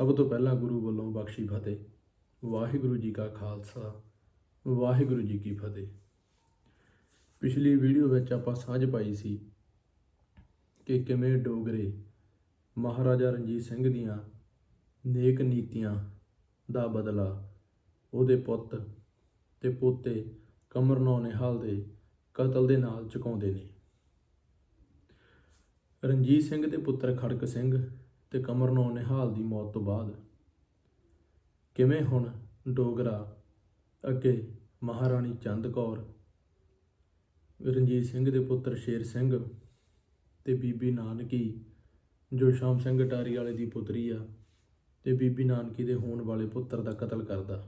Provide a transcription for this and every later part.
ਸਭ ਤੋਂ ਪਹਿਲਾਂ ਗੁਰੂ ਵੱਲੋਂ ਬਖਸ਼ੀ ਫਤਿਹ। ਵਾਹਿਗੁਰੂ ਜੀ ਕਾ ਖਾਲਸਾ, ਵਾਹਿਗੁਰੂ ਜੀ ਕੀ ਫਤਿਹ। ਪਿਛਲੀ ਵੀਡੀਓ ਵਿੱਚ ਆਪਾਂ ਸਾਂਝ ਪਾਈ ਸੀ ਕਿ ਕਿਵੇਂ ਡੋਗਰੇ ਮਹਾਰਾਜਾ ਰਣਜੀਤ ਸਿੰਘ ਦੀਆਂ ਨੇਕ ਨੀਤੀਆਂ ਦਾ ਬਦਲਾ ਉਹਦੇ ਪੁੱਤ ਤੇ ਪੋਤੇ ਕਮਰਨੌ ਨਿਹਾਲ ਦੇ ਕਤਲ ਦੇ ਨਾਲ ਚੁਕਾਉਂਦੇ ਨੇ। ਰਣਜੀਤ ਸਿੰਘ ਦੇ ਪੁੱਤਰ ਖੜਕ ਸਿੰਘ ਤੇ ਕਮਰਨੌ ਨਿਹਾਲ ਦੀ ਮੌਤ ਤੋਂ ਬਾਅਦ। ਕਿਵੇਂ ਹੁਣ ਡੋਗਰਾ ਅੱਗੇ ਮਹਾਰਾਣੀ ਚੰਦ ਕੌਰ, ਰਣਜੀਤ ਸਿੰਘ ਦੇ ਪੁੱਤਰ ਸ਼ੇਰ ਸਿੰਘ ਤੇ ਬੀਬੀ ਨਾਨਕੀ, ਜੋ ਸ਼ਾਮ ਸਿੰਘ ਟਾਰੀ ਵਾਲੇ ਦੀ ਪੁੱਤਰੀ ਆ ਤੇ ਬੀਬੀ ਨਾਨਕੀ ਦੇ ਹੋਣ ਵਾਲੇ ਪੁੱਤਰ ਦਾ ਕਤਲ ਕਰਦਾ।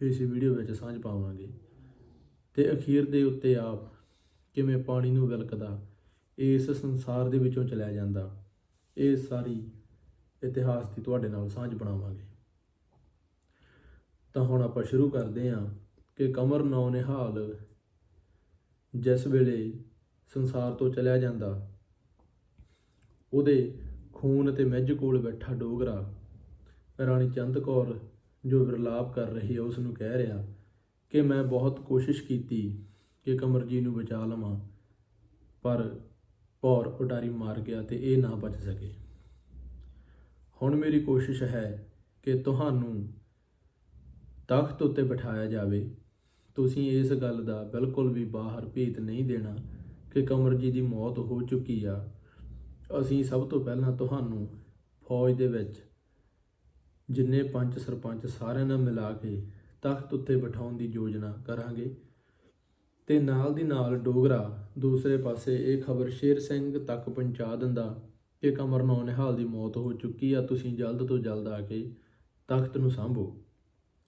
ਇਸ ਵੀਡੀਓ ਵਿੱਚ ਸਾਂਝ ਪਾਵਾਂਗੇ। ਤੇ ਅਖੀਰ ਦੇ ਉੱਤੇ ਆਪ ਕਿਵੇਂ ਪਾਣੀ ਨੂੰ ਵਿਲਕਦਾ, ਇਸ ਸੰਸਾਰ ਦੇ ਵਿੱਚੋਂ ਚਲਿਆ ਜਾਂਦਾ, ਇਹ ਸਾਰੀ ਇਤਿਹਾਸ ਦੀ ਤੁਹਾਡੇ ਨਾਲ ਸਾਂਝ ਬਣਾਵਾਂਗੇ। ਤਾਂ ਹੁਣ ਆਪਾਂ ਸ਼ੁਰੂ ਕਰਦੇ ਹਾਂ ਕਿ ਕਮਰ ਨੌ ਨਿਹਾਲ ਜਿਸ ਵੇਲੇ ਸੰਸਾਰ ਤੋਂ ਚਲਿਆ ਜਾਂਦਾ। ਉਹਦੇ ਖੂਨ ਅਤੇ ਮੱਝ ਕੋਲ ਬੈਠਾ ਡੋਗਰਾ ਰਾਣੀ ਚੰਦ ਕੌਰ ਜੋ ਵਿਰਲਾਪ ਕਰ ਰਹੀ ਹੈ, ਉਸ ਨੂੰ ਕਹਿ ਰਿਹਾ ਕਿ ਮੈਂ ਬਹੁਤ ਕੋਸ਼ਿਸ਼ ਕੀਤੀ ਕਿ ਕਮਰ ਜੀ ਨੂੰ ਬਚਾ ਲਵਾਂ, ਪਰ ਪੌਰ ਉਡਾਰੀ ਮਾਰ ਗਿਆ ਤੇ ਇਹ ਨਾ ਬਚ ਸਕੇ। ਹੁਣ ਮੇਰੀ ਕੋਸ਼ਿਸ਼ ਹੈ ਕਿ ਤੁਹਾਨੂੰ ਤਖਤ ਉੱਤੇ ਬਿਠਾਇਆ ਜਾਵੇ। ਤੁਸੀਂ ਇਸ ਗੱਲ ਦਾ ਬਿਲਕੁਲ ਵੀ ਬਾਹਰ ਭੇਤ ਨਹੀਂ ਦੇਣਾ ਕਿ ਕਮਰ ਜੀ ਦੀ ਮੌਤ ਹੋ ਚੁੱਕੀ ਆ। ਅਸੀਂ ਸਭ ਤੋਂ ਪਹਿਲਾਂ ਤੁਹਾਨੂੰ ਫੌਜ ਦੇ ਵਿੱਚ ਜਿੰਨੇ ਪੰਚ ਸਰਪੰਚ ਸਾਰਿਆਂ ਨਾਲ ਮਿਲਾ ਕੇ ਤਖਤ ਉੱਤੇ ਬਿਠਾਉਣ ਦੀ ਯੋਜਨਾ ਕਰਾਂਗੇ। ਤੇ ਨਾਲ ਦੀ ਨਾਲ ਡੋਗਰਾ ਦੂਸਰੇ ਪਾਸੇ ਇਹ ਖਬਰ ਸ਼ੇਰ ਸਿੰਘ ਤੱਕ ਪਹੁੰਚਾ ਦਿੰਦਾ ਕਿ ਕਮਰ ਨਿਹਾਲ ਦੀ ਮੌਤ ਹੋ ਚੁੱਕੀ ਆ, ਤੁਸੀਂ ਜਲਦ ਤੋਂ ਜਲਦ ਆ ਕੇ ਤਖਤ ਨੂੰ ਸੰਭੋ।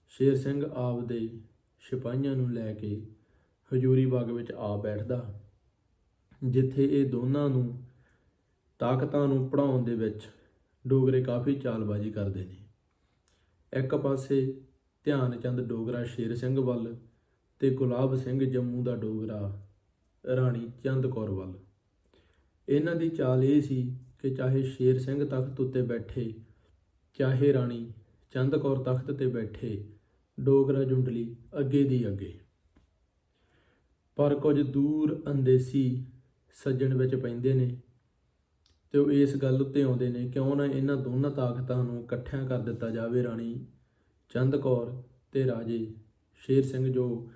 ਸ਼ੇਰ ਸਿੰਘ ਆਪ ਦੇ ਸਿਪਾਹੀਆਂ ਨੂੰ ਲੈ ਕੇ ਹਜੂਰੀ ਬਾਗ ਵਿੱਚ ਆ ਬੈਠਦਾ। ਜਿੱਥੇ ਇਹ ਦੋਨਾਂ ਨੂੰ ਤਾਕਤਾਂ ਨੂੰ ਪੜਾਉਣ ਦੇ ਵਿੱਚ ਡੋਗਰੇ ਕਾਫੀ ਚਾਲਬਾਜ਼ੀ ਕਰਦੇ ਨੇ। ਇੱਕ ਪਾਸੇ ਧਿਆਨ ਚੰਦ ਡੋਗਰਾ ਸ਼ੇਰ ਸਿੰਘ ਵੱਲ ਤੇ ਗੁਲਾਬ ਸਿੰਘ ਜੰਮੂ ਦਾ ਡੋਗਰਾ ਰਾਣੀ ਚੰਦ ਕੌਰ ਵੱਲ। ਇਹਨਾਂ ਦੀ ਚਾਲ ਇਹ ਸੀ ਕਿ ਚਾਹੇ ਸ਼ੇਰ ਸਿੰਘ ਤਖਤ ਉੱਤੇ ਬੈਠੇ, ਚਾਹੇ ਰਾਣੀ ਚੰਦ ਕੌਰ ਤਖਤ ਤੇ ਬੈਠੇ, ਡੋਗਰਾ ਜੁੰਡਲੀ ਅੱਗੇ ਦੀ ਅੱਗੇ। ਪਰ ਕੁਝ ਦੂਰ ਅੰਦੇਸੀ ਸੱਜਣ ਵਿੱਚ ਪੈਂਦੇ ਨੇ ਤੇ ਉਹ ਇਸ ਗੱਲ ਉੱਤੇ ਆਉਂਦੇ ਨੇ, ਕਿਉਂ ਨਾ ਇਹਨਾਂ ਦੋਨਾਂ ਤਾਕਤਾਂ ਨੂੰ ਇਕੱਠਿਆਂ ਕਰ ਦਿੱਤਾ ਜਾਵੇ ਰਾਣੀ ਚੰਦ ਕੌਰ ਤੇ ਰਾਜੇ ਸ਼ੇਰ ਸਿੰਘ ਜੋ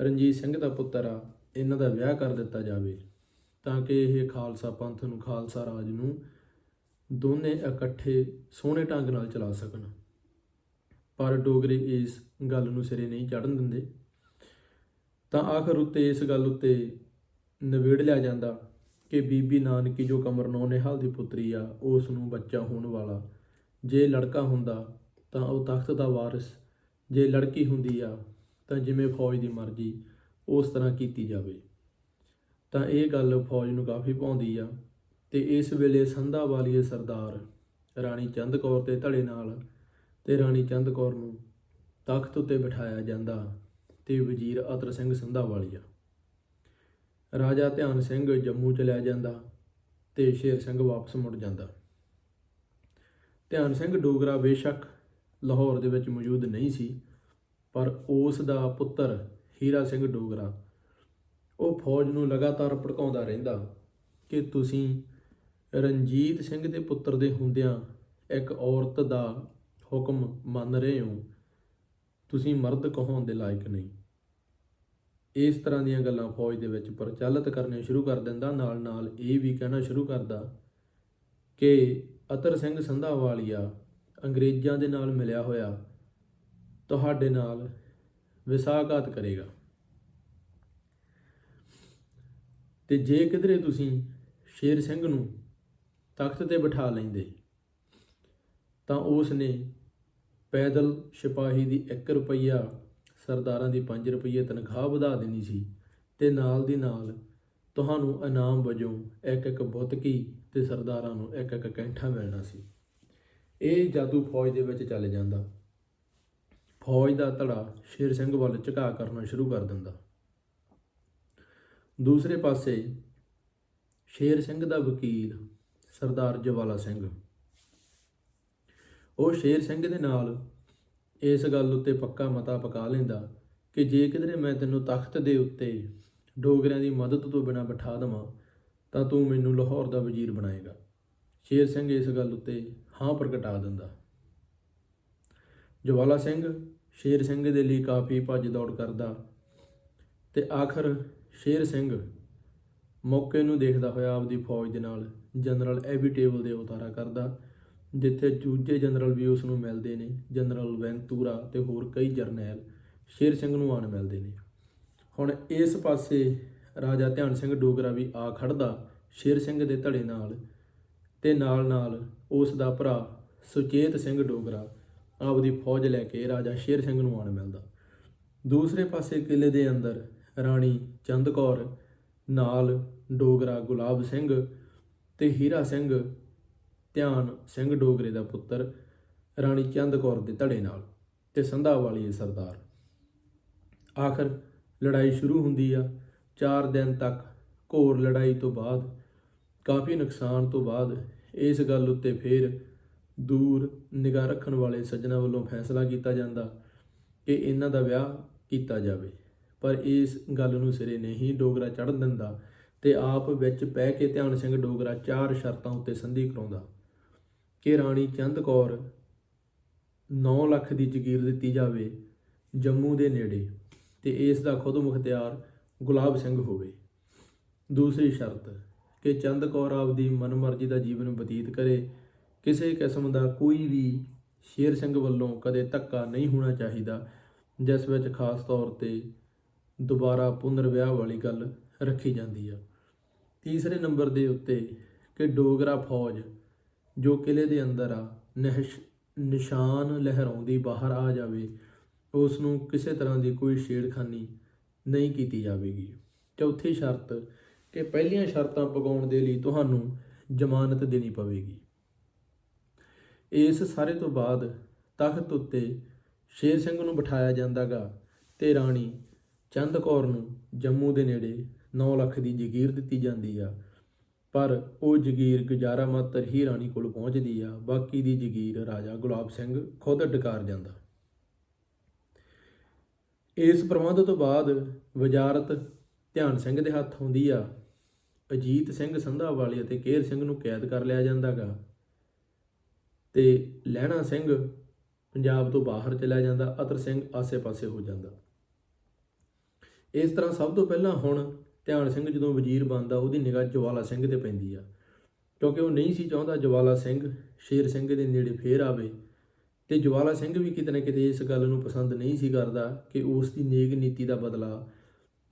ਰਣਜੀਤ ਸਿੰਘ ਦਾ ਪੁੱਤਰ ਆ, ਇਹਨਾਂ ਦਾ ਵਿਆਹ ਕਰ ਦਿੱਤਾ ਜਾਵੇ। ਤਾਂ ਕਿ ਇਹ ਖਾਲਸਾ ਪੰਥ ਨੂੰ, ਖਾਲਸਾ ਰਾਜ ਨੂੰ ਦੋਨੇ ਇਕੱਠੇ ਸੋਹਣੇ ਢੰਗ ਨਾਲ ਚਲਾ ਸਕਣ। ਪਰ ਡੋਗਰੇ ਇਸ ਗੱਲ ਨੂੰ ਸਿਰੇ ਨਹੀਂ ਚੜਨ ਦਿੰਦੇ। ਤਾਂ ਆਖਰ ਉੱਤੇ ਇਸ ਗੱਲ ਉੱਤੇ ਨਿਬੇੜ ਲਿਆ ਜਾਂਦਾ ਕਿ ਬੀਬੀ ਨਾਨਕੀ ਜੋ ਕਮਰਨੌ ਨਿਹਾਲ ਦੀ ਪੁੱਤਰੀ ਆ, ਉਸ ਨੂੰ ਬੱਚਾ ਹੋਣ ਵਾਲਾ। ਜੇ ਲੜਕਾ ਹੁੰਦਾ ਤਾਂ ਉਹ ਤਖਤ ਦਾ ਵਾਰਿਸ। ਜੇ ਲੜਕੀ ਹੁੰਦੀ ਆ ਤਾਂ ਜਿਵੇਂ ਫੌਜ ਦੀ ਮਰਜ਼ੀ ਉਸ ਤਰ੍ਹਾਂ ਕੀਤੀ ਜਾਵੇ। ਤਾਂ ਇਹ ਗੱਲ ਫੌਜ ਨੂੰ ਕਾਫੀ ਭਾਉਂਦੀ ਆ। ਤੇ ਇਸ ਵੇਲੇ ਸੰਧਾ ਵਾਲੀਏ ਸਰਦਾਰ, ਰਾਣੀ ਚੰਦ ਕੌਰ ਤੇ ਧੜੇ ਨਾਲ ਤੇ ਰਾਣੀ ਚੰਦ ਕੌਰ ਨੂੰ ਤਖਤ ਉੱਤੇ ਬਿਠਾਇਆ ਜਾਂਦਾ ਤੇ ਵਜ਼ੀਰ ਅਤਰ ਸਿੰਘ ਸੰਧਾ ਵਾਲੀਆ ਰਾਜਾ ਧਿਆਨ ਸਿੰਘ ਜੰਮੂ ਚਲਿਆ ਜਾਂਦਾ ਤੇ ਸ਼ੇਰ ਸਿੰਘ ਵਾਪਸ ਮੁੜ ਜਾਂਦਾ। ਧਿਆਨ ਸਿੰਘ ਡੋਗਰਾ ਬੇਸ਼ੱਕ ਲਾਹੌਰ ਦੇ ਵਿੱਚ ਮੌਜੂਦ ਨਹੀਂ ਸੀ, ਪਰ ਉਸ ਦਾ ਪੁੱਤਰ ਹੀਰਾ ਸਿੰਘ ਡੋਗਰਾ ਉਹ ਫੌਜ ਨੂੰ ਲਗਾਤਾਰ ਭੜਕਾਉਂਦਾ ਰਹਿੰਦਾ ਕਿ ਤੁਸੀਂ ਰਣਜੀਤ ਸਿੰਘ ਦੇ ਪੁੱਤਰ ਦੇ ਹੁੰਦਿਆਂ ਇੱਕ ਔਰਤ ਦਾ ਹੁਕਮ ਮੰਨ ਰਹੇ ਹੋ। ਤੁਸੀਂ ਮਰਦ ਕਹਾਉਣ ਦੇ ਲਾਇਕ ਨਹੀਂ। ਇਸ ਤਰ੍ਹਾਂ ਦੀਆਂ ਗੱਲਾਂ ਫੌਜ ਦੇ ਵਿੱਚ ਪ੍ਰਚਲਿਤ ਕਰਨੇ ਸ਼ੁਰੂ ਕਰ ਦਿੰਦਾ। ਨਾਲ ਨਾਲ ਇਹ ਵੀ ਕਹਿਣਾ ਸ਼ੁਰੂ ਕਰਦਾ ਕਿ ਅਤਰ ਸਿੰਘ ਸੰਧਾਵਾਲੀਆ ਅੰਗਰੇਜ਼ਾਂ ਦੇ ਨਾਲ ਮਿਲਿਆ ਹੋਇਆ, ਤੁਹਾਡੇ ਨਾਲ ਵਿਸਾਘਾਤ ਕਰੇਗਾ। ਤੇ ਜੇ ਕਿਧਰੇ ਤੁਸੀਂ ਸ਼ੇਰ ਸਿੰਘ ਨੂੰ ਤਖਤ ਤੇ ਬਿਠਾ ਲੈਂਦੇ, ਤਾਂ ਉਸ ਨੇ ਪੈਦਲ ਸਿਪਾਹੀ ਦੀ 1 ਰੁਪਈਆ, ਸਰਦਾਰਾਂ ਦੀ 5 ਰੁਪਈਏ ਤਨਖਾਹ ਵਧਾ ਦੇਣੀ ਸੀ ਤੇ ਨਾਲ ਦੀ ਨਾਲ ਤੁਹਾਨੂੰ ਇਨਾਮ ਵਜੋਂ ਇੱਕ ਇੱਕ ਬੁੱਤਕੀ ਤੇ ਸਰਦਾਰਾਂ ਨੂੰ ਇੱਕ ਇੱਕ ਕੈਂਠਾ ਮਿਲਣਾ ਸੀ। ਇਹ ਜਾਦੂ ਫੌਜ ਦੇ ਵਿੱਚ ਚੱਲ ਜਾਂਦਾ। ਫੌਜ ਦਾ ਧੜਾ ਸ਼ੇਰ ਸਿੰਘ ਵੱਲ ਝੁਕਾ ਕਰਨਾ ਸ਼ੁਰੂ ਕਰ ਦਿੰਦਾ। ਦੂਸਰੇ ਪਾਸੇ ਸ਼ੇਰ ਸਿੰਘ ਦਾ ਵਕੀਲ ਸਰਦਾਰ ਜਵਾਲਾ ਸਿੰਘ। ਉਹ ਸ਼ੇਰ ਸਿੰਘ ਦੇ ਨਾਲ ਇਸ ਗੱਲ ਉੱਤੇ ਪੱਕਾ ਮਤਾ ਪਕਾ ਲੈਂਦਾ ਕਿ ਜੇ ਕਿਧਰੇ ਮੈਂ ਤੈਨੂੰ ਤਖਤ ਦੇ ਉੱਤੇ ਡੋਗਰਿਆਂ ਦੀ ਮਦਦ ਤੋਂ ਬਿਨਾਂ ਬਿਠਾ ਦਵਾਂ, ਤਾਂ ਤੂੰ ਮੈਨੂੰ ਲਾਹੌਰ ਦਾ ਵਜ਼ੀਰ ਬਣਾਏਗਾ। ਸ਼ੇਰ ਸਿੰਘ ਇਸ ਗੱਲ ਉੱਤੇ ਹਾਂ ਪ੍ਰਗਟਾ ਦਿੰਦਾ। ਜਵਾਲਾ ਸਿੰਘ ਸ਼ੇਰ ਸਿੰਘ ਦੇ ਲਈ ਕਾਫੀ ਭੱਜ ਦੌੜ ਕਰਦਾ ਤੇ ਆਖਰ ਸ਼ੇਰ ਸਿੰਘ ਮੌਕੇ ਨੂੰ ਦੇਖਦਾ ਹੋਇਆ ਆਪਦੀ ਫੌਜ ਦੇ ਨਾਲ ਜਨਰਲ ਐਬੀ ਟੇਬਲ ਦੇ ਉਤਾਰਾ ਕਰਦਾ, ਜਿੱਥੇ ਦੂਜੇ ਜਨਰਲ ਵੀ ਉਸ ਨੂੰ ਮਿਲਦੇ ਨੇ, ਜਨਰਲ ਵੈਂਤੂਰਾ ਤੇ ਹੋਰ ਕਈ ਜਰਨੈਲ ਸ਼ੇਰ ਸਿੰਘ ਨੂੰ ਆਣ ਮਿਲਦੇ ਨੇ। ਹੁਣ ਇਸ ਪਾਸੇ ਰਾਜਾ ਧਿਆਨ ਸਿੰਘ ਡੋਗਰਾ ਵੀ ਆ ਖੜਦਾ ਸ਼ੇਰ ਸਿੰਘ ਦੇ ਧੜੇ ਨਾਲ ਤੇ ਨਾਲ ਨਾਲ ਉਸ ਦਾ ਭਰਾ ਸੁਚੇਤ ਸਿੰਘ ਡੋਗਰਾ ਆਪਦੀ ਫੌਜ ਲੈ ਕੇ ਰਾਜਾ ਸ਼ੇਰ ਸਿੰਘ ਨੂੰ ਆਣ ਮਿਲਦਾ। ਦੂਸਰੇ ਪਾਸੇ ਕਿਲੇ ਦੇ ਅੰਦਰ ਰਾਣੀ ਚੰਦ ਕੌਰ, ਨਾਲ ਡੋਗਰਾ ਗੁਲਾਬ ਸਿੰਘ ਤੇ ਹੀਰਾ ਸਿੰਘ, ਧਿਆਨ ਸਿੰਘ ਡੋਗਰੇ ਦਾ ਪੁੱਤਰ, ਰਾਣੀ ਚੰਦ ਕੌਰ ਦੇ ਧੜੇ ਨਾਲ ਤੇ ਸੰਧਾ ਵਾਲੀ ਇਹ ਸਰਦਾਰ। ਆਖਰ ਲੜਾਈ ਸ਼ੁਰੂ ਹੁੰਦੀ ਆ। 4 ਦਿਨ ਤੱਕ ਘੋਰ ਲੜਾਈ ਤੋਂ ਬਾਅਦ, ਕਾਫੀ ਨੁਕਸਾਨ ਤੋਂ ਬਾਅਦ ਇਸ ਗੱਲ ਉੱਤੇ ਫੇਰ ਦੂਰ ਨਿਗਾਹ ਰੱਖਣ ਵਾਲੇ ਸੱਜਣਾ ਵੱਲੋਂ ਫੈਸਲਾ ਕੀਤਾ ਜਾਂਦਾ ਕਿ ਇਹਨਾਂ ਦਾ ਵਿਆਹ ਕੀਤਾ ਜਾਵੇ। ਪਰ ਇਸ ਗੱਲ ਨੂੰ ਸਿਰੇ ਨਹੀਂ ਡੋਗਰਾ ਚੜ੍ਹਨ ਦਿੰਦਾ ਤੇ ਆਪ ਵਿੱਚ ਪੈ ਕੇ ਧਿਆਨ ਸਿੰਘ ਡੋਗਰਾ ਚਾਰ ਸ਼ਰਤਾਂ ਉੱਤੇ ਸੰਧੀ ਕਰਾਉਂਦਾ। ਕਿ ਰਾਣੀ ਚੰਦ ਕੌਰ 9 ਲੱਖ ਦੀ ਜ਼ਗੀਰ ਦਿੱਤੀ ਜਾਵੇ ਜੰਮੂ ਦੇ ਨੇੜੇ ਤੇ ਇਸ ਦਾ ਖੁਦ ਮੁਖਤਿਆਰ ਗੁਲਾਬ ਸਿੰਘ ਹੋਵੇ। ਦੂਸਰੀ ਸ਼ਰਤ, ਕਿ ਚੰਦ ਕੌਰ ਆਪਦੀ ਮਨਮਰਜ਼ੀ ਦਾ ਜੀਵਨ ਬਤੀਤ ਕਰੇ, ਕਿਸੇ ਕਿਸਮ ਦਾ ਕੋਈ ਵੀ ਸ਼ੇਰ ਸਿੰਘ ਵੱਲੋਂ ਕਦੇ ਧੱਕਾ ਨਹੀਂ ਹੋਣਾ ਚਾਹੀਦਾ, ਜਿਸ ਵਿੱਚ ਖਾਸ ਤੌਰ ਤੇ ਦੁਬਾਰਾ ਪੁਨਰ ਵਿਆਹ ਵਾਲੀ ਗੱਲ ਰੱਖੀ ਜਾਂਦੀ ਆ। ਤੀਸਰੇ ਨੰਬਰ ਦੇ ਉੱਤੇ ਕਿ ਡੋਗਰਾ ਫੌਜ ਜੋ ਕਿਲੇ ਦੇ ਅੰਦਰ ਆ, ਨਿਹਸ਼, ਨਿਸ਼ਾਨ ਲਹਿਰਾਉਂਦੀ ਬਾਹਰ ਆ ਜਾਵੇ ਉਸ ਨੂੰ ਕਿਸੇ ਤਰ੍ਹਾਂ ਦੀ ਕੋਈ ਛੇੜਖਾਨੀ ਨਹੀਂ ਕੀਤੀ ਜਾਵੇਗੀ। ਚੌਥੀ ਸ਼ਰਤ ਕਿ ਪਹਿਲੀਆਂ ਸ਼ਰਤਾਂ ਪਗਾਉਣ ਦੇ ਲਈ ਤੁਹਾਨੂੰ ਜ਼ਮਾਨਤ ਦੇਣੀ ਪਵੇਗੀ। ਇਸ ਸਾਰੇ ਤੋਂ ਬਾਅਦ ਤਖਤ ਉੱਤੇ ਸ਼ੇਰ ਸਿੰਘ ਨੂੰ ਬਿਠਾਇਆ ਜਾਂਦਾਗਾ ਤੇ ਰਾਣੀ ਚੰਦ ਕੌਰ ਨੂੰ ਜੰਮੂ ਦੇ ਨੇੜੇ 9 ਲੱਖ ਦੀ ਜ਼ਗੀਰ ਦਿੱਤੀ ਜਾਂਦੀ ਆ, ਪਰ ਉਹ ਜ਼ਗੀਰ ਗੁਜ਼ਾਰਾ ਮਾਤਰ ਹੀ ਰਾਣੀ ਕੋਲ ਪਹੁੰਚਦੀ ਆ, ਬਾਕੀ ਦੀ ਜ਼ਗੀਰ ਰਾਜਾ ਗੁਲਾਬ ਸਿੰਘ ਖੁਦ ਡਕਾਰ ਜਾਂਦਾ। ਇਸ ਪ੍ਰਬੰਧ ਤੋਂ ਬਾਅਦ ਵਜ਼ਾਰਤ ਧਿਆਨ ਸਿੰਘ ਦੇ ਹੱਥ ਆਉਂਦੀ ਆ, ਅਜੀਤ ਸਿੰਘ ਸੰਧਾ ਵਾਲੀ ਅਤੇ ਕੇਰ ਸਿੰਘ ਨੂੰ ਕੈਦ ਕਰ ਲਿਆ ਜਾਂਦਾਗਾ ਤੇ ਲਹਿਣਾ ਸਿੰਘ ਪੰਜਾਬ ਤੋਂ ਬਾਹਰ ਚਲਾ ਜਾਂਦਾ, ਅਤਰ ਸਿੰਘ ਆਸੇ-ਪਾਸੇ ਹੋ ਜਾਂਦਾ। ਇਸ ਤਰ੍ਹਾਂ ਸਭ ਤੋਂ ਪਹਿਲਾਂ ਹੁਣ ਧਿਆਨ ਸਿੰਘ ਜਦੋਂ ਵਜ਼ੀਰ ਬਣਦਾ, ਉਹਦੀ ਨਿਗਾਹ ਜਵਾਲਾ ਸਿੰਘ ਤੇ ਪੈਂਦੀ ਆ। ਕਿਉਂਕਿ ਉਹ ਨਹੀਂ ਸੀ ਚਾਹੁੰਦਾ ਜਵਾਲਾ ਸਿੰਘ, ਸ਼ੇਰ ਸਿੰਘ ਦੇ ਨੇੜੇ ਫੇਰ ਆਵੇ। ਤੇ ਜਵਾਲਾ ਸਿੰਘ ਵੀ ਕਿਤੇ ਨਾ ਕਿਤੇ ਇਸ ਗੱਲ ਨੂੰ ਪਸੰਦ ਨਹੀਂ ਸੀ ਕਰਦਾ ਕਿ ਉਸ ਦੀ ਨੇਕ ਨੀਤੀ ਦਾ ਬਦਲਾ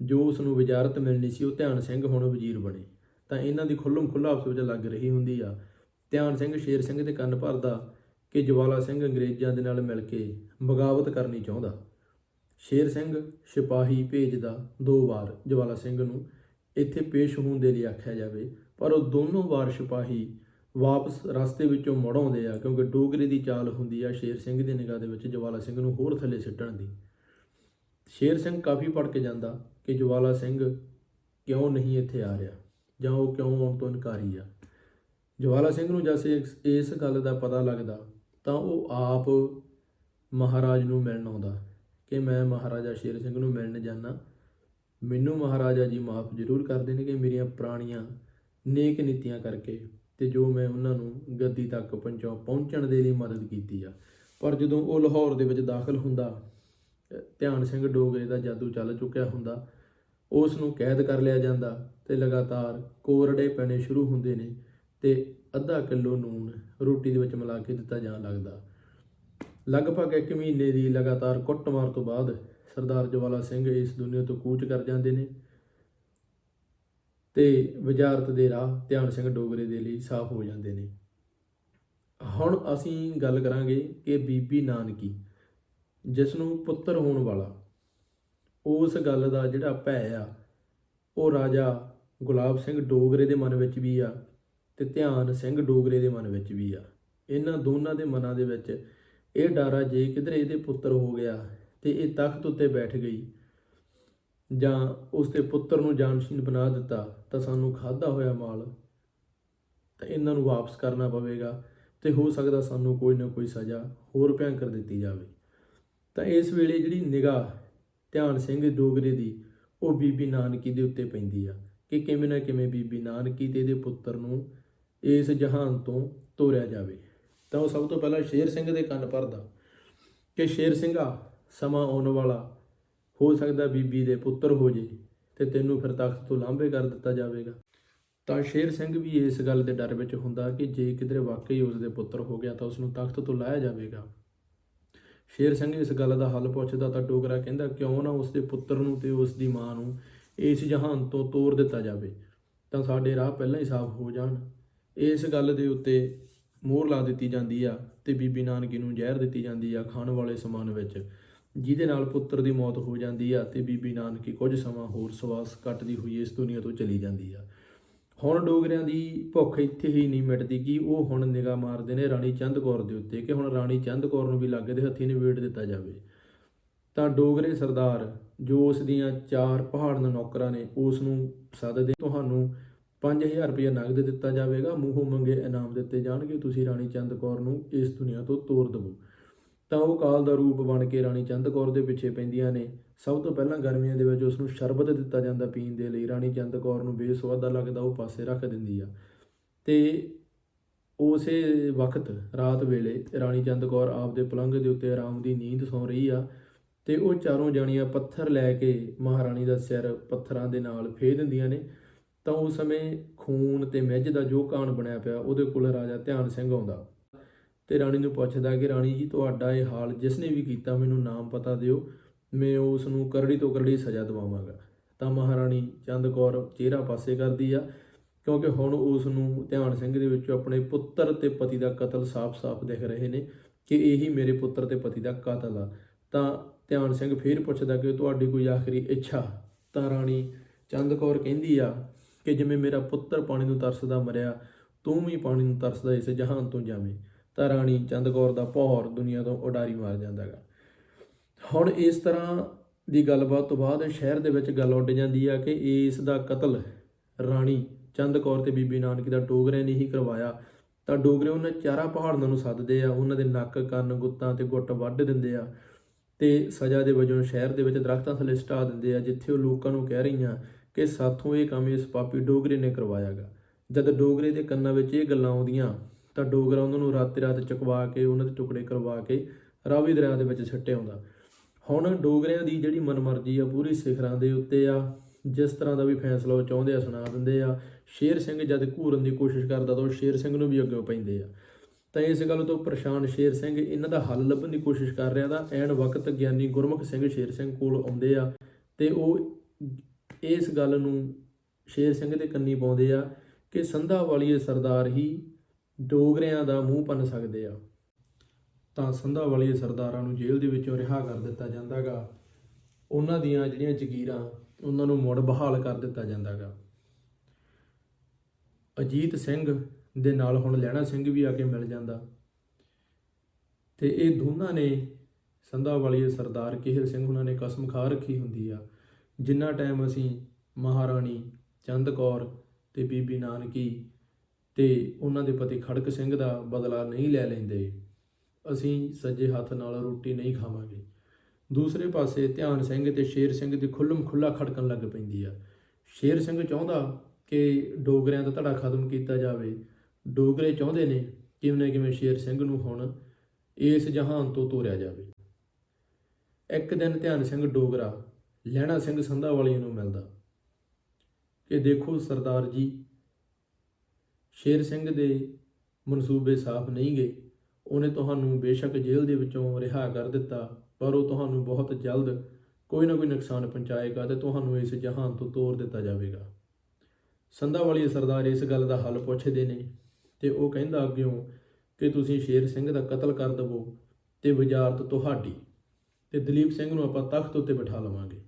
ਜੋ ਉਸ ਨੂੰ ਵਜ਼ਾਰਤ ਮਿਲਣੀ ਸੀ, ਉਹ ਧਿਆਨ ਸਿੰਘ ਹੁਣ ਵਜ਼ੀਰ ਬਣੇ। ਤਾਂ ਇਹਨਾਂ ਦੀ ਖੁੱਲਮ ਖੁੱਲਾ ਆਪਸ ਵਿੱਚ ਲੱਗ ਰਹੀ ਹੁੰਦੀ ਆ। ਧਿਆਨ ਸਿੰਘ, ਸ਼ੇਰ ਸਿੰਘ ਦੇ ਕੰਨ ਭਰਦਾ ਕਿ ਜਵਾਲਾ ਸਿੰਘ ਅੰਗਰੇਜ਼ਾਂ ਦੇ ਨਾਲ ਮਿਲ ਕੇ ਬਗਾਵਤ ਕਰਨੀ ਚਾਹੁੰਦਾ। ਸ਼ੇਰ ਸਿੰਘ ਸਿਪਾਹੀ ਭੇਜਦਾ ਦੋ ਵਾਰ ਜਵਾਲਾ ਸਿੰਘ ਨੂੰ। ਇੱਥੇ ਪੇਸ਼ ਹੋਣ ਦੇ ਲਈ ਆਖਿਆ ਜਾਵੇ ਪਰ ਉਹ ਦੋਨੋਂ ਵਾਰ ਸਿਪਾਹੀ ਵਾਪਸ ਰਸਤੇ ਵਿੱਚੋਂ ਮੁੜ ਆਉਂਦੇ ਆ ਕਿਉਂਕਿ ਡੋਗਰੇ ਦੀ ਚਾਲ ਹੁੰਦੀ ਆ ਸ਼ੇਰ ਸਿੰਘ ਦੀ ਨਿਗਾਹ ਦੇ ਵਿੱਚ ਜਵਾਲਾ ਸਿੰਘ ਨੂੰ ਹੋਰ ਥੱਲੇ ਸਿੱਟਣ ਦੀ। ਸ਼ੇਰ ਸਿੰਘ ਕਾਫੀ ਭੜਕ ਜਾਂਦਾ ਕਿ ਜਵਾਲਾ ਸਿੰਘ ਕਿਉਂ ਨਹੀਂ ਇੱਥੇ ਆ ਰਿਹਾ ਜਾਂ ਉਹ ਕਿਉਂ ਆਉਣ ਤੋਂ ਇਨਕਾਰੀ ਆ। ਜਵਾਲਾ ਸਿੰਘ ਨੂੰ ਜਦ ਇਸ ਗੱਲ ਦਾ ਪਤਾ ਲੱਗਦਾ ਤਾਂ ਉਹ ਆਪ ਮਹਾਰਾਜ ਨੂੰ ਮਿਲਣ ਆਉਂਦਾ। ਕਿ ਮੈਂ ਮਹਾਰਾਜਾ ਸ਼ੇਰ ਸਿੰਘ ਨੂੰ ਮਿਲਣ ਜਾਣਾ ਮੈਨੂੰ ਮਹਾਰਾਜਾ ਜੀ ਮਾਫ ਜ਼ਰੂਰ ਕਰ ਦੇਣਗੇ ਮੇਰੀਆਂ ਪੁਰਾਣੀਆਂ ਨੇਕ ਨੀਤੀਆਂ ਕਰਕੇ ਤੇ ਜੋ ਮੈਂ ਉਹਨਾਂ ਨੂੰ ਗੱਦੀ ਤੱਕ ਪਹੁੰਚਾ ਪਹੁੰਚਣ ਦੇ ਲਈ ਮਦਦ ਕੀਤੀ ਆ। ਪਰ ਜਦੋਂ ਉਹ ਲਾਹੌਰ ਦੇ ਵਿੱਚ ਦਾਖਲ ਹੁੰਦਾ, ਧਿਆਨ ਸਿੰਘ ਡੋਗਰੇ ਦਾ ਜਾਦੂ ਚੱਲ ਚੁੱਕਿਆ ਹੁੰਦਾ, ਉਸ ਨੂੰ ਕੈਦ ਕਰ ਲਿਆ ਜਾਂਦਾ ਤੇ ਲਗਾਤਾਰ ਕੋਰੜੇ ਪੈਣੇ ਸ਼ੁਰੂ ਹੁੰਦੇ ਨੇ ਤੇ ਅੱਧਾ ਕਿਲੋ ਨੂਨ ਰੋਟੀ ਦੇ ਵਿੱਚ ਮਿਲਾ ਕੇ ਦਿੱਤਾ ਜਾਣ ਲੱਗਦਾ। ਲਗਭਗ 1 ਮਹੀਨੇ ਦੀ ਲਗਾਤਾਰ ਕੁੱਟਮਾਰ ਤੋਂ ਬਾਅਦ ਸਰਦਾਰ ਜਵਾਲਾ ਸਿੰਘ ਇਸ ਦੁਨੀਆ ਤੋਂ ਕੂਚ ਕਰ ਜਾਂਦੇ ਨੇ ਤੇ ਵਜ਼ਾਰਤ ਦੇ ਰਾਹ ਧਿਆਨ ਸਿੰਘ ਡੋਗਰੇ ਦੇ ਲਈ ਸਾਫ਼ ਹੋ ਜਾਂਦੇ ਨੇ। ਹੁਣ ਅਸੀਂ ਗੱਲ ਕਰਾਂਗੇ ਕਿ ਬੀਬੀ ਨਾਨਕੀ ਜਿਸ ਨੂੰ ਪੁੱਤਰ ਹੋਣ ਵਾਲਾ, ਉਸ ਗੱਲ ਦਾ ਜਿਹੜਾ ਭੈ ਆ, ਉਹ ਰਾਜਾ ਗੁਲਾਬ ਸਿੰਘ ਡੋਗਰੇ ਦੇ ਮਨ ਵਿੱਚ ਵੀ ਆ ਤੇ ਧਿਆਨ ਸਿੰਘ ਡੋਗਰੇ ਦੇ ਮਨ ਵਿੱਚ ਵੀ ਆ। ਇਹਨਾਂ ਦੋਨਾਂ ਦੇ ਮਨਾਂ ਦੇ ਵਿੱਚ ਇਹ ਡਾਰਾ ਜੇ ਕਿਧਰੇ ਇਹਦੇ ਪੁੱਤਰ ਹੋ ਗਿਆ ਤੇ ਇਹ ਤਖਤ ਉੱਤੇ ਬੈਠ ਗਈ ਜਾਂ ਉਸ ਦੇ ਪੁੱਤਰ ਨੂੰ ਜਾਨਸ਼ੀਨ ਬਣਾ ਦਿੱਤਾ ਤਾਂ ਸਾਨੂੰ ਖਾਦਾ ਹੋਇਆ ਮਾਲ ਤਾਂ ਇਹਨਾਂ ਨੂੰ ਵਾਪਸ ਕਰਨਾ ਪਵੇਗਾ ਤੇ ਹੋ ਸਕਦਾ ਸਾਨੂੰ ਕੋਈ ਨਾ ਕੋਈ ਸਜ਼ਾ ਹੋਰ ਭਿਅੰਕਰ ਦਿੱਤੀ ਜਾਵੇ। ਤਾਂ ਇਸ ਵੇਲੇ ਜਿਹੜੀ ਨਿਗਾਹ ਧਿਆਨ ਸਿੰਘ ਡੋਗਰੇ ਦੀ, ਉਹ ਬੀਬੀ ਨਾਨਕੀ ਦੇ ਉੱਤੇ ਪੈਂਦੀ ਆ ਕਿ ਕਿਵੇਂ ਨਾ ਕਿਵੇਂ ਬੀਬੀ ਨਾਨਕੀ ਤੇ ਇਹਦੇ ਪੁੱਤਰ ਨੂੰ ਇਸ ਜਹਾਨ ਤੋਂ ਤੋਰਿਆ ਜਾਵੇ। ਤਾਂ ਉਹ ਸਭ ਤੋਂ ਪਹਿਲਾਂ ਸ਼ੇਰ ਸਿੰਘ ਦੇ ਕੰਨ ਭਰਦਾ ਕਿ ਸ਼ੇਰ ਸਿੰਘਾ, ਸਮਾਂ ਆਉਣ ਵਾਲਾ, ਹੋ ਸਕਦਾ ਬੀਬੀ ਦੇ ਪੁੱਤਰ ਹੋ ਜੇ ਤੇ ਤੈਨੂੰ ਫਿਰ ਤਖਤ ਤੋਂ ਲਾਂਭੇ ਕਰ ਦਿੱਤਾ ਜਾਵੇਗਾ। ਤਾਂ ਸ਼ੇਰ ਸਿੰਘ ਵੀ ਇਸ ਗੱਲ ਦੇ ਡਰ ਵਿੱਚ ਹੁੰਦਾ ਕਿ ਜੇ ਕਿਧਰੇ ਵਾਕਈ ਉਸ ਦੇ ਪੁੱਤਰ ਹੋ ਗਿਆ ਤਾਂ ਉਸ ਨੂੰ ਤਖਤ ਤੋਂ ਲਾਇਆ ਜਾਵੇਗਾ। ਸ਼ੇਰ ਸਿੰਘ ਇਸ ਗੱਲ ਦਾ ਹੱਲ ਪੁੱਛਦਾ ਤਾਂ ਡੋਗਰਾ ਕਹਿੰਦਾ, ਕਿਉਂ ਨਾ ਉਸ ਦੇ ਪੁੱਤਰ ਨੂੰ ਤੇ ਉਸ ਦੀ ਮਾਂ ਨੂੰ ਇਸ ਜਹਾਨ ਤੋਂ ਤੋਰ ਦਿੱਤਾ ਜਾਵੇ? ਤਾਂ ਸਾਡੇ ਰਾਹ ਪਹਿਲਾਂ ਹੀ ਸਾਫ਼ ਹੋ ਜਾਣ। ਇਸ ਗੱਲ ਦੇ ਉੱਤੇ ਮੋਹਰ ਲਾ ਦਿੱਤੀ ਜਾਂਦੀ ਆ ਤੇ ਬੀਬੀ ਨਾਨਕੀ ਨੂੰ ਜ਼ਹਿਰ ਦਿੱਤੀ ਜਾਂਦੀ ਆ ਖਾਣ ਵਾਲੇ ਸਮਾਨ ਵਿੱਚ। ਜਿਹਦੇ ਨਾਲ ਪੁੱਤਰ ਦੀ ਮੌਤ ਹੋ ਜਾਂਦੀ ਆ ਤੇ ਬੀਬੀ ਨਾਨਕੀ ਕੁਝ ਸਮਾਂ ਹੋਰ ਸਵਾਸ ਕੱਟਦੀ ਹੋਈ ਇਸ ਦੁਨੀਆ ਤੋਂ ਚਲੀ ਜਾਂਦੀ ਆ। ਹੁਣ ਡੋਗਰਿਆਂ ਦੀ ਭੁੱਖ ਇੱਥੇ ਹੀ ਨਹੀਂ ਮਿਟਦੀ ਕਿ ਉਹ ਹੁਣ ਨਿਗਾਹ ਮਾਰਦੇ ਨੇ ਰਾਣੀ ਚੰਦ ਕੌਰ ਦੇ ਉੱਤੇ ਕਿ ਹੁਣ ਰਾਣੀ ਚੰਦ ਕੌਰ ਨੂੰ ਵੀ ਲੱਗੇ ਦੇ ਹੱਥੀ ਨਿਬੇੜ ਦਿੱਤਾ ਜਾਵੇ। ਤਾਂ ਡੋਗਰੇ ਸਰਦਾਰ ਜੋ ਉਸ ਦੀਆਂ ਚਾਰ ਪਹਾੜਨ ਨੌਕਰਾਂ ਨੇ ਉਸ ਨੂੰ ਸੱਦਦੇ ਤੁਹਾਨੂੰ 5000 ਰੁਪਏ ਨਗਦ ਦਿੱਤਾ ਜਾਵੇਗਾ, ਮੂੰਹੋਂ ਮੰਗੇ ਇਨਾਮ ਦਿੱਤੇ ਜਾਣਗੇ, ਤੁਸੀਂ ਰਾਣੀ ਚੰਦ ਕੌਰ ਨੂੰ ਇਸ ਦੁਨੀਆ ਤੋਂ ਤੋਰ ਦਿਵੋ। ਤਾਂ ਉਹ ਕਾਲ ਦਾ ਰੂਪ ਬਣ ਕੇ ਰਾਣੀ ਚੰਦ ਕੌਰ ਦੇ ਪਿੱਛੇ ਪੈਂਦੀਆਂ ਨੇ। ਸਭ ਤੋਂ ਪਹਿਲਾਂ ਗਰਮੀਆਂ ਦੇ ਵਿੱਚ ਉਸ ਨੂੰ ਸ਼ਰਬਤ ਦਿੱਤਾ ਜਾਂਦਾ ਪੀਣ ਦੇ ਲਈ। ਰਾਣੀ ਚੰਦ ਕੌਰ ਨੂੰ ਬੇਸਵਾਦਾ ਲੱਗਦਾ ਉਹ ਪਾਸੇ ਰੱਖ ਦਿੰਦੀ ਆ। ਤੇ ਉਸੇ ਵਕਤ, ਰਾਤ ਵੇਲੇ, ਰਾਣੀ ਚੰਦ ਕੌਰ ਆਪਦੇ ਪਲੰਘ ਦੇ ਉੱਤੇ ਆਰਾਮ ਦੀ ਨੀਂਦ ਸੌਂ ਰਹੀ ਆ ਤੇ ਉਹ ਚਾਰੋਂ ਜਾਣੀਆਂ ਪੱਥਰ ਲੈ ਕੇ ਮਹਾਰਾਣੀ ਦਾ ਸਿਰ ਪੱਥਰਾਂ ਦੇ ਨਾਲ ਫੇਹ ਦਿੰਦੀਆਂ ਨੇ। ਤਾਂ ਉਸ ਸਮੇਂ ਖੂਨ ਤੇ ਮਿੱਝ ਦਾ ਜੋ ਕਾਣ ਬਣਿਆ ਪਿਆ, ਉਹਦੇ ਕੋਲ ਰਾਜਾ ਧਿਆਨ ਸਿੰਘ ਆਉਂਦਾ। ਤੇ ਰਾਣੀ ਨੂੰ ਪੁੱਛਦਾ ਕਿ, ਰਾਣੀ ਜੀ, ਤੁਹਾਡਾ ਇਹ ਹਾਲ ਜਿਸ ਨੇ ਵੀ ਕੀਤਾ, ਮੈਨੂੰ ਨਾਮ ਪਤਾ ਦਿਓ। ਮੈਂ ਉਸ ਨੂੰ ਕਰੜੀ ਤੋਂ ਕਰੜੀ ਸਜ਼ਾ ਦਿਵਾਵਾਂਗਾ। ਤਾਂ ਮਹਾਰਾਣੀ ਚੰਦ ਕੌਰ ਚਿਹਰਾ ਪਾਸੇ ਕਰਦੀ ਆ, ਕਿਉਂਕਿ ਹੁਣ ਉਸ ਨੂੰ ਧਿਆਨ ਸਿੰਘ ਦੇ ਵਿੱਚੋਂ ਆਪਣੇ ਪੁੱਤਰ ਤੇ ਪਤੀ ਦਾ ਕਤਲ ਸਾਫ਼-ਸਾਫ਼ ਦਿਖ ਰਹੇ ਨੇ ਕਿ ਇਹੀ ਮੇਰੇ ਪੁੱਤਰ ਤੇ ਪਤੀ ਦਾ ਕਤਲ ਆ। ਤਾਂ ਧਿਆਨ ਸਿੰਘ ਫੇਰ ਪੁੱਛਦਾ ਕਿ, ਤੁਹਾਡੀ ਕੋਈ ਆਖਰੀ ਇੱਛਾ? ਤਾਂ ਰਾਣੀ ਚੰਦ ਕੌਰ ਕਹਿੰਦੀ ਆ ਕਿ ਜਿਵੇਂ ਮੇਰਾ ਪੁੱਤਰ ਪਾਣੀ ਨੂੰ ਤਰਸਦਾ ਮਰਿਆ, ਤੂੰ ਵੀ ਪਾਣੀ ਨੂੰ ਤਰਸਦਾ ਇਸ ਜਹਾਨ ਤੋਂ ਜਾਵੇਂ। ਤਾਂ ਰਾਣੀ ਚੰਦ ਕੌਰ ਦਾ ਪੌਰ ਦੁਨੀਆ ਤੋਂ ਉਡਾਰੀ ਮਾਰ ਜਾਂਦਾਗਾ। ਹੁਣ ਇਸ ਤਰ੍ਹਾਂ ਦੀ ਗੱਲਬਾਤ ਤੋਂ ਬਾਅਦ ਸ਼ਹਿਰ ਦੇ ਵਿੱਚ ਗੱਲ ਉੱਡ ਜਾਂਦੀ ਆ ਕਿ ਇਸ ਦਾ ਕਤਲ ਰਾਣੀ ਚੰਦ ਕੌਰ ਤੇ ਬੀਬੀ ਨਾਨਕੀ ਦਾ ਡੋਗਰਿਆਂ ਨੇ ਹੀ ਕਰਵਾਇਆ। ਤਾਂ ਡੋਗਰੇ ਉਹਨਾਂ ਚਾਰਾ ਪਹਾੜਾਂ ਨੂੰ ਸੱਦਦੇ ਆ, ਉਹਨਾਂ ਦੇ ਨੱਕ, ਕੰਨ, ਗੁੱਤਾਂ ਤੇ ਗੁੱਟ ਵੱਢ ਦਿੰਦੇ ਆ ਤੇ ਸਜ਼ਾ ਦੇ ਵਜੋਂ ਸ਼ਹਿਰ ਦੇ ਵਿੱਚ ਦਰਖਤਾਂ ਥੱਲੇ ਸਟਾ ਦਿੰਦੇ ਆ, ਜਿੱਥੇ ਉਹ ਲੋਕਾਂ ਨੂੰ ਕਹਿ ਰਹੀਆਂ ਕਿ ਸਾਥੋਂ ਇਹ ਕੰਮ ਇਸ ਪਾਪੀ ਡੋਗਰੇ ਨੇ ਕਰਵਾਇਆਗਾ। ਜਦ ਡੋਗਰੇ ਦੇ ਕੰਨਾਂ ਵਿੱਚ ਇਹ ਗੱਲਾਂ ਆਉਂਦੀਆਂ, ਤਾਂ ਡੋਗਰਾ ਉਹਨਾਂ ਨੂੰ ਰਾਤੇ ਰਾਤ ਚੁਕਵਾ ਕੇ, ਉਹਨਾਂ ਦੇ ਟੁਕੜੇ ਕਰਵਾ ਕੇ ਰਾਵੀ ਦਰਿਆ ਦੇ ਵਿੱਚ ਛੱਟਿਆ ਆਉਂਦਾ। ਹੁਣ ਡੋਗਰਿਆਂ ਦੀ ਜਿਹੜੀ ਮਨਮਰਜ਼ੀ ਆ, ਪੂਰੀ ਸਿਖਰਾਂ ਦੇ ਉੱਤੇ ਆ, ਜਿਸ ਤਰ੍ਹਾਂ ਦਾ ਵੀ ਫੈਸਲਾ ਉਹ ਚਾਹੁੰਦੇ ਆ, ਸੁਣਾ ਦਿੰਦੇ ਆ। ਸ਼ੇਰ ਸਿੰਘ ਜਦ ਘੂਰਨ ਦੀ ਕੋਸ਼ਿਸ਼ ਕਰਦਾ, ਤਾਂ ਉਹ ਸ਼ੇਰ ਸਿੰਘ ਨੂੰ ਵੀ ਅੱਗੇ ਪੈਂਦੇ ਆ। ਤਾਂ ਇਸ ਗੱਲ ਤੋਂ ਪਰੇਸ਼ਾਨ ਸ਼ੇਰ ਸਿੰਘ, ਇਹਨਾਂ ਦਾ ਹੱਲ ਲੱਭਣ ਦੀ ਕੋਸ਼ਿਸ਼ ਕਰ ਰਿਹਾ ਤਾਂ ਐਨ ਵਕਤ ਗਿਆਨੀ ਗੁਰਮੁਖ ਸਿੰਘ ਸ਼ੇਰ ਸਿੰਘ ਕੋਲ ਆਉਂਦੇ ਆ ਤੇ ਉਹ ਇਸ ਗੱਲ ਨੂੰ ਸ਼ੇਰ ਸਿੰਘ ਦੇ ਕੰਨੀ ਪਾਉਂਦੇ ਆ ਕਿ ਸੰਧਾ ਵਾਲੀਏ ਸਰਦਾਰ ਹੀ ਡੋਗਰਿਆਂ ਦਾ ਮੂੰਹ ਪੰਨ ਸਕਦੇ ਆ। ਤਾਂ ਸੰਧਾ ਵਾਲੀਏ ਸਰਦਾਰਾਂ ਨੂੰ ਜੇਲ੍ਹ ਦੇ ਵਿੱਚੋਂ ਰਿਹਾ ਕਰ ਦਿੱਤਾ ਜਾਂਦਾਗਾ। ਉਹਨਾਂ ਦੀਆਂ ਜਿਹੜੀਆਂ ਜ਼ਗੀਰਾਂ, ਉਹਨਾਂ ਨੂੰ ਮੁੜ ਬਹਾਲ ਕਰ ਦਿੱਤਾ ਜਾਂਦਾਗਾ। ਅਜੀਤ ਸਿੰਘ ਦੇ ਨਾਲ ਹੁਣ ਲਹਿਣਾ ਸਿੰਘ ਵੀ ਆ ਕੇ ਮਿਲ ਜਾਂਦਾ। ਤੇ ਇਹ ਦੋਨਾਂ ਨੇ ਸੰਧਾ ਵਾਲੀਏ ਸਰਦਾਰ ਕਿਹਰ ਸਿੰਘ ਉਹਨਾਂ ਨੇ ਕਸਮ ਖਾ ਰੱਖੀ ਹੁੰਦੀ ਆ। ਜਿੰਨਾ ਟਾਈਮ ਅਸੀਂ ਮਹਾਰਾਣੀ ਚੰਦ ਕੌਰ ਤੇ ਬੀਬੀ ਨਾਨਕੀ ਤੇ ਉਹਨਾਂ ਦੇ ਪਤੀ ਖੜਕ ਸਿੰਘ ਦਾ ਬਦਲਾ ਨਹੀਂ ਲੈ ਲੈਂਦੇ, ਅਸੀਂ ਸੱਜੇ ਹੱਥ ਨਾਲ ਰੋਟੀ ਨਹੀਂ ਖਾਵਾਂਗੇ। ਦੂਸਰੇ ਪਾਸੇ ਧਿਆਨ ਸਿੰਘ ਤੇ ਸ਼ੇਰ ਸਿੰਘ ਦੀ ਖੁੱਲਮ ਖੁੱਲਾ ਖੜਕਣ ਲੱਗ ਪੈਂਦੀ ਆ। ਸ਼ੇਰ ਸਿੰਘ ਚਾਹੁੰਦਾ ਕਿ ਡੋਗਰਿਆਂ ਦਾ ਧੜਾ ਖਤਮ ਕੀਤਾ ਜਾਵੇ। ਡੋਗਰੇ ਚਾਹੁੰਦੇ ਨੇ ਕਿਵੇਂ ਨਾ ਕਿਵੇਂ ਸ਼ੇਰ ਸਿੰਘ ਨੂੰ ਹੁਣ ਇਸ ਜਹਾਨ ਤੋਂ ਤੋਰਿਆ ਜਾਵੇ। ਇੱਕ ਦਿਨ ਧਿਆਨ ਸਿੰਘ ਡੋਗਰਾ ਲਹਿਣਾ ਸਿੰਘ ਸੰਧਾ ਵਾਲੀਆਂ ਨੂੰ ਮਿਲਦਾ। ਕਿ ਦੇਖੋ ਸਰਦਾਰ ਜੀ, ਸ਼ੇਰ ਸਿੰਘ ਦੇ ਮਨਸੂਬੇ ਸਾਫ਼ ਨਹੀਂ ਗਏ। ਉਹਨੇ ਤੁਹਾਨੂੰ ਬੇਸ਼ੱਕ ਜੇਲ੍ਹ ਦੇ ਵਿੱਚੋਂ ਰਿਹਾ ਕਰ ਦਿੱਤਾ, ਪਰ ਉਹ ਤੁਹਾਨੂੰ ਬਹੁਤ ਜਲਦ ਕੋਈ ਨਾ ਕੋਈ ਨੁਕਸਾਨ ਪਹੁੰਚਾਏਗਾ ਤੇ ਤੁਹਾਨੂੰ ਇਸ ਜਹਾਨ ਤੋਂ ਤੋਰ ਦਿੱਤਾ ਜਾਵੇਗਾ। ਸੰਧਾ ਵਾਲੀ ਸਰਦਾਰ ਇਸ ਗੱਲ ਦਾ ਹੱਲ ਪੁੱਛਦੇ ਨੇ ਤੇ ਉਹ ਕਹਿੰਦਾ ਅੱਗਿਓਂ ਕਿ ਤੁਸੀਂ ਸ਼ੇਰ ਸਿੰਘ ਦਾ ਕਤਲ ਕਰ ਦਵੋ ਤੇ ਵਜ਼ਾਰਤ ਤੁਹਾਡੀ ਤੇ ਦਲੀਪ ਸਿੰਘ ਨੂੰ ਆਪਾਂ ਤਖਤ ਉੱਤੇ ਬਿਠਾ ਲਵਾਂਗੇ।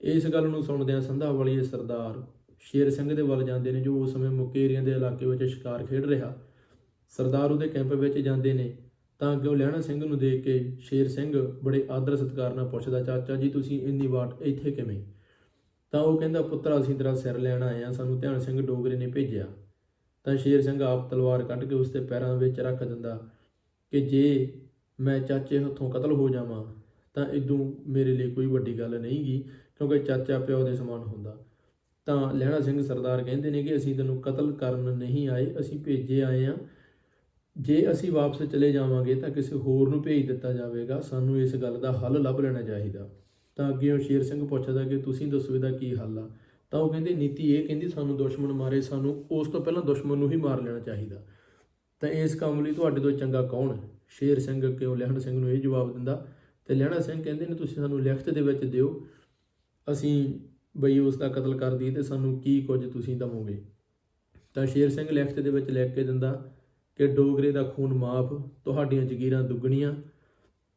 ਇਸ ਗੱਲ ਨੂੰ ਸੁਣਦਿਆਂ ਸੰਧਾ ਵਾਲੀਏ ਸਰਦਾਰ ਸ਼ੇਰ ਸਿੰਘ ਦੇ ਵੱਲ ਜਾਂਦੇ ਨੇ, ਜੋ ਉਸ ਸਮੇਂ ਮੁਕੇਰੀਆਂ ਦੇ ਇਲਾਕੇ ਵਿੱਚ ਸ਼ਿਕਾਰ ਖੇਡ ਰਿਹਾ। ਸਰਦਾਰ ਉਹਦੇ ਕੈਂਪ ਵਿੱਚ ਜਾਂਦੇ ਨੇ, ਤਾਂ ਅੱਗੇ ਉਹ ਲਹਿਣਾ ਸਿੰਘ ਨੂੰ ਦੇਖ ਕੇ ਸ਼ੇਰ ਸਿੰਘ ਬੜੇ ਆਦਰ ਸਤਿਕਾਰ ਨਾਲ ਪੁੱਛਦਾ, ਚਾਚਾ ਜੀ, ਤੁਸੀਂ ਇੰਨੀ ਵਾਟ ਇੱਥੇ ਕਿਵੇਂ? ਤਾਂ ਉਹ ਕਹਿੰਦਾ, ਪੁੱਤਰ, ਅਸੀਂ ਤੇਰਾ ਸਿਰ ਲੈਣ ਆਏ ਆ ਸਾਨੂੰ ਧਿਆਨ ਸਿੰਘ ਡੋਗਰੇ ਨੇ ਭੇਜਿਆ। ਤਾਂ ਸ਼ੇਰ ਸਿੰਘ ਆਪ ਤਲਵਾਰ ਕੱਢ ਕੇ ਉਸ ਦੇ ਪੈਰਾਂ ਵਿੱਚ ਰੱਖ ਦਿੰਦਾ ਕਿ ਜੇ ਮੈਂ ਚਾਚੇ ਹੱਥੋਂ ਕਤਲ ਹੋ ਜਾਵਾਂ, ਤਾਂ ਇਦੋਂ ਮੇਰੇ ਲਈ ਕੋਈ ਵੱਡੀ ਗੱਲ ਨਹੀਂ ਗੀ ਕਿਉਂਕਿ ਚਾਚਾ ਪਿਓ ਦੇ ਸਮਾਨ ਹੁੰਦਾ। ਤਾਂ ਲਹਿਣਾ ਸਿੰਘ ਸਰਦਾਰ ਕਹਿੰਦੇ ਨੇ ਕਿ ਅਸੀਂ ਤੈਨੂੰ ਕਤਲ ਕਰਨ ਨਹੀਂ ਆਏ, ਅਸੀਂ ਭੇਜੇ ਆਏ ਆ। ਜੇ ਅਸੀਂ ਵਾਪਸ ਚਲੇ ਜਾਵਾਂਗੇ ਤਾਂ ਕਿਸੇ ਹੋਰ ਨੂੰ ਭੇਜ ਦਿੱਤਾ ਜਾਵੇਗਾ। ਸਾਨੂੰ ਇਸ ਗੱਲ ਦਾ ਹੱਲ ਲੱਭ ਲੈਣਾ ਚਾਹੀਦਾ। ਤਾਂ ਅੱਗੇ ਉਹ ਸ਼ੇਰ ਸਿੰਘ ਪੁੱਛਦਾ ਕਿ ਤੁਸੀਂ ਦੱਸੋ ਇਹਦਾ ਕੀ ਹੱਲ ਆ? ਤਾਂ ਉਹ ਕਹਿੰਦੇ, ਨੀਤੀ ਇਹ ਕਹਿੰਦੀ, ਸਾਨੂੰ ਦੁਸ਼ਮਣ ਮਾਰੇ, ਸਾਨੂੰ ਉਸ ਤੋਂ ਪਹਿਲਾਂ ਦੁਸ਼ਮਣ ਨੂੰ ਹੀ ਮਾਰ ਲੈਣਾ ਚਾਹੀਦਾ। ਤਾਂ ਇਸ ਕੰਮ ਲਈ ਤੁਹਾਡੇ ਤੋਂ ਚੰਗਾ ਕੌਣ ਹੈ? ਸ਼ੇਰ ਸਿੰਘ ਕਿਉਂ ਲਹਿਣ ਸਿੰਘ ਨੂੰ ਇਹ ਜਵਾਬ ਦਿੰਦਾ। ਤੇ ਲਹਿਣਾ ਸਿੰਘ ਕਹਿੰਦੇ ਨੇ, ਤੁਸੀਂ ਸਾਨੂੰ ਲਿਖਤ ਦੇ ਵਿੱਚ ਦਿਓ। ਅਸੀਂ ਬਈ ਉਸ ਦਾ ਕਤਲ ਕਰ ਦਈਏ ਤੇ ਸਾਨੂੰ ਕੀ ਕੁਝ ਤੁਸੀਂ ਦਵੋਗੇ? ਤਾਂ ਸ਼ੇਰ ਸਿੰਘ ਲਿਖਤ ਦੇ ਵਿੱਚ ਲਿਖ ਕੇ ਦਿੰਦਾ ਕਿ ਡੋਗਰੇ ਦਾ ਖੂਨ ਮਾਫ, ਤੁਹਾਡੀਆਂ ਜ਼ਗੀਰਾਂ ਦੁੱਗਣੀਆਂ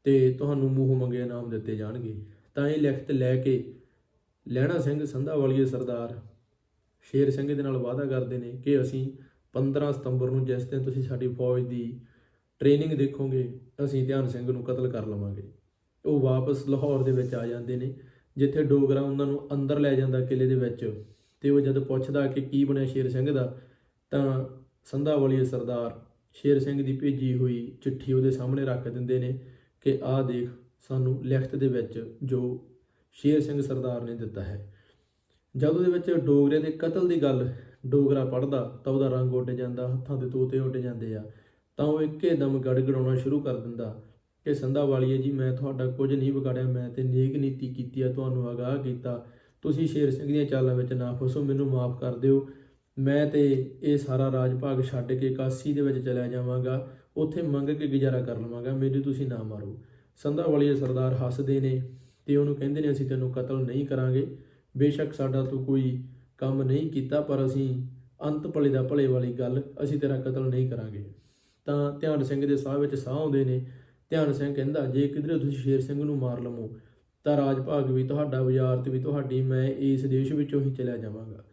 ਤੇ ਤੁਹਾਨੂੰ ਮੂੰਹ ਮੰਗੇ ਇਨਾਮ ਦਿੱਤੇ ਜਾਣਗੇ। ਤਾਂ ਇਹ ਲਿਖਤ ਲੈ ਕੇ ਲਹਿਣਾ ਸਿੰਘ ਸੰਧਾ ਵਾਲੀਏ ਸਰਦਾਰ ਸ਼ੇਰ ਸਿੰਘ ਦੇ ਨਾਲ ਵਾਅਦਾ ਕਰਦੇ ਨੇ ਕਿ ਅਸੀਂ 15 ਸਤੰਬਰ ਨੂੰ ਜਿਸ ਦਿਨ ਤੁਸੀਂ ਸਾਡੀ ਫੌਜ ਦੀ ਟ੍ਰੇਨਿੰਗ ਦੇਖੋਗੇ, ਅਸੀਂ ਧਿਆਨ ਸਿੰਘ ਨੂੰ ਕਤਲ ਕਰ ਲਵਾਂਗੇ। ਉਹ ਵਾਪਸ ਲਾਹੌਰ ਦੇ ਵਿੱਚ ਆ ਜਾਂਦੇ ਨੇ। ਜਿੱਥੇ ਡੋਗਰਾ ਉਹਨਾਂ ਨੂੰ ਅੰਦਰ ਲੈ ਜਾਂਦਾ ਕਿਲੇ ਦੇ ਵਿੱਚ ਤੇ ਉਹ ਜਦ ਪੁੱਛਦਾ ਕਿ ਕੀ ਬਣਿਆ ਸ਼ੇਰ ਸਿੰਘ ਦਾ, ਤਾਂ ਸੰਧਾਵਾਲੀਏ ਸਰਦਾਰ ਸ਼ੇਰ ਸਿੰਘ ਦੀ ਭੇਜੀ ਹੋਈ ਚਿੱਠੀ ਉਹਦੇ ਸਾਹਮਣੇ ਰੱਖ ਦਿੰਦੇ ਨੇ ਕਿ ਆਹ ਦੇਖ ਸਾਨੂੰ ਲਿਖਤ ਦੇ ਵਿੱਚ ਜੋ ਸ਼ੇਰ ਸਿੰਘ ਸਰਦਾਰ ਨੇ ਦਿੱਤਾ ਹੈ। ਜਦ ਉਹਦੇ ਵਿੱਚ ਡੋਗਰੇ ਦੇ ਕਤਲ ਦੀ ਗੱਲ ਡੋਗਰਾ ਪੜਦਾ ਤਾਂ ਉਹਦਾ ਰੰਗ ਉੱਡ ਜਾਂਦਾ, ਹੱਥਾਂ ਦੇ ਤੋਤੇ ਉੱਡ ਜਾਂਦੇ ਆ, ਤਾਂ ਉਹ ਇੱਕੇ ਦਮ ਗੜਗੜਾਉਣਾ ਸ਼ੁਰੂ ਕਰ ਦਿੰਦਾ। ਕਿ ਸੰਧਾ ਵਾਲੀਏ ਜੀ, ਮੈਂ ਤੁਹਾਡਾ ਕੁਝ ਨਹੀਂ ਵਿਗਾੜਿਆ, ਮੈਂ ਤੇ ਨੇਕ ਨੀਤੀ ਕੀਤੀ ਆ, ਤੁਹਾਨੂੰ ਆਗਾਹ ਕੀਤਾ। ਤੁਸੀਂ ਸ਼ੇਰ ਸਿੰਘ ਦੀਆਂ ਚਾਲਾਂ ਵਿੱਚ ਨਾ ਫਸੋ, ਮੈਨੂੰ ਮਾਫ ਕਰ ਦਿਓ। ਮੈਂ ਤੇ ਇਹ ਸਾਰਾ ਰਾਜ ਭਾਗ ਛੱਡ ਕੇ ਕਾਸੀ ਦੇ ਵਿੱਚ ਚਲਿਆ ਜਾਵਾਂਗਾ। ਉੱਥੇ ਮੰਗ ਕੇ ਗੁਜ਼ਾਰਾ ਕਰ ਲਵਾਂਗਾ, ਮੈਨੂੰ ਤੁਸੀਂ ਨਾ ਮਾਰੋ। ਸੰਧਾ ਵਾਲੀਏ ਸਰਦਾਰ ਹੱਸਦੇ ਨੇ ਤੇ ਉਹਨੂੰ ਕਹਿੰਦੇ ਨੇ, ਅਸੀਂ ਤੈਨੂੰ ਕਤਲ ਨਹੀਂ ਕਰਾਂਗੇ। ਬੇਸ਼ੱਕ ਸਾਡਾ ਤੂੰ ਕੋਈ ਕੰਮ ਨਹੀਂ ਕੀਤਾ, ਪਰ ਅਸੀਂ ਅੰਤ ਭਲੇ ਦਾ ਭਲੇ ਵਾਲੀ ਗੱਲ, ਅਸੀਂ ਤੇਰਾ ਕਤਲ ਨਹੀਂ ਕਰਾਂਗੇ। ਤਾਂ ਧਿਆਨ ਸਿੰਘ ਦੇ ਸਾਹ ਵਿੱਚ ਸਾਹ ਆਉਂਦੇ ਨੇ। ਧਿਆਨ ਸਿੰਘ ਕਹਿੰਦਾ, ਜੇ ਕਿਧਰੇ ਤੁਸੀਂ ਸ਼ੇਰ ਸਿੰਘ ਨੂੰ ਮਾਰ ਲਵੋ, ਤਾਂ ਰਾਜ ਭਾਗ ਵੀ ਤੁਹਾਡਾ ਵਜ਼ਾਰਤ ਵੀ ਤੁਹਾਡੀ, ਮੈਂ ਇਸ ਦੇਸ਼ ਵਿੱਚੋਂ ਹੀ ਚਲਿਆ ਜਾਵਾਂਗਾ।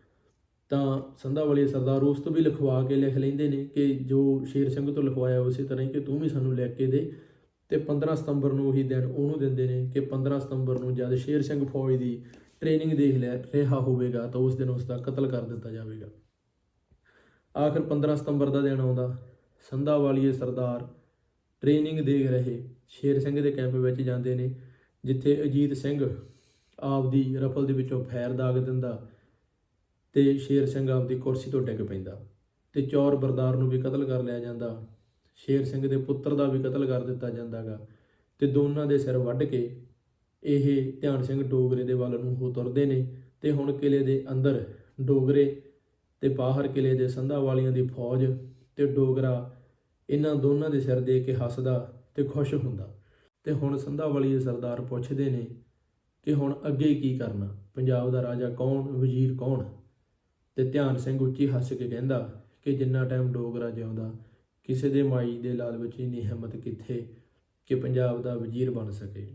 ਤਾਂ ਸੰਧਾ ਵਾਲੀ ਸਰਦਾਰ ਉਸ ਤੋਂ ਵੀ ਲਿਖਵਾ ਕੇ ਲਿਖ ਲੈਂਦੇ ਨੇ ਕਿ ਜੋ ਸ਼ੇਰ ਸਿੰਘ ਤੋਂ ਲਿਖਵਾਇਆ ਉਸੇ ਤਰ੍ਹਾਂ ਹੀ ਕਿ ਤੂੰ ਵੀ ਸਾਨੂੰ ਲੈ ਕੇ ਦੇ। ਤੇ 15 ਸਤੰਬਰ ਨੂੰ ਉਹੀ ਦਿਨ ਉਹਨੂੰ ਦਿੰਦੇ ਨੇ ਕਿ 15 ਸਤੰਬਰ ਨੂੰ ਜਦ ਸ਼ੇਰ ਸਿੰਘ ਫੌਜ ਦੀ ਟ੍ਰੇਨਿੰਗ ਦੇਖ ਲਿਆ ਰਿਹਾ ਹੋਵੇਗਾ, ਤਾਂ ਉਸ ਦਿਨ ਉਸ ਦਾ ਕਤਲ ਕਰ ਦਿੱਤਾ ਜਾਵੇਗਾ। ਆਖਰ 15 ਸਤੰਬਰ ਦਾ ਦਿਨ ਆਉਂਦਾ। ਸੰਧਾ ਵਾਲੀਏ ਸਰਦਾਰ ਟ੍ਰੇਨਿੰਗ ਦੇਖ ਰਹੇ ਸ਼ੇਰ ਸਿੰਘ ਦੇ ਕੈਂਪ ਵਿੱਚ ਜਾਂਦੇ ਨੇ, ਜਿੱਥੇ ਅਜੀਤ ਸਿੰਘ ਆਪਦੀ ਰਫਲ ਦੇ ਵਿੱਚੋਂ ਫੈਰ ਦਾਗ ਦਿੰਦਾ ਤੇ ਸ਼ੇਰ ਸਿੰਘ ਆਪਦੀ ਕੁਰਸੀ ਤੋਂ ਡਿੱਗ ਪੈਂਦਾ ਤੇ ਚੌਰ ਬਰਦਾਰ ਨੂੰ ਵੀ ਕਤਲ ਕਰ ਲਿਆ ਜਾਂਦਾ। ਸ਼ੇਰ ਸਿੰਘ ਦੇ ਪੁੱਤਰ ਦਾ ਵੀ ਕਤਲ ਕਰ ਦਿੱਤਾ ਜਾਂਦਾਗਾ ਤੇ ਦੋਨਾਂ ਦੇ ਸਿਰ ਵੱਢ ਕੇ ਇਹ ਧਿਆਨ ਸਿੰਘ ਡੋਗਰੇ ਦੇ ਵੱਲ ਨੂੰ ਹੋ ਤੁਰਦੇ ਨੇ ਤੇ ਹੁਣ ਕਿਲੇ ਦੇ ਅੰਦਰ ਡੋਗਰੇ ਤੇ ਬਾਹਰ ਕਿਲੇ ਦੇ ਸੰਧਾ ਵਾਲੀਆਂ ਦੀ ਫੌਜ ਤੇ ਡੋਗਰਾ ਇਹਨਾਂ ਦੋਨਾਂ ਦੇ ਸਿਰ ਦੇ ਕੇ ਹੱਸਦਾ ਤੇ ਖੁਸ਼ ਹੁੰਦਾ। ਤੇ ਹੁਣ ਸੰਧਾ ਵਾਲੀਏ ਸਰਦਾਰ ਪੁੱਛਦੇ ਨੇ ਕਿ ਹੁਣ ਅੱਗੇ ਕੀ ਕਰਨਾ? ਪੰਜਾਬ ਦਾ ਰਾਜਾ ਕੌਣ? ਵਜ਼ੀਰ ਕੌਣ? ਤੇ ਧਿਆਨ ਸਿੰਘ ਉੱਚੀ ਹੱਸ ਕੇ ਕਹਿੰਦਾ ਕਿ ਜਿੰਨਾ ਟਾਈਮ ਡੋਗਰਾ ਜਿਉਂਦਾ, ਕਿਸੇ ਦੇ ਮਾਈ ਦੇ ਲਾਲ ਵਿੱਚ ਇੰਨੀ ਹਿੰਮਤ ਕਿੱਥੇ ਕਿ ਪੰਜਾਬ ਦਾ ਵਜ਼ੀਰ ਬਣ ਸਕੇ।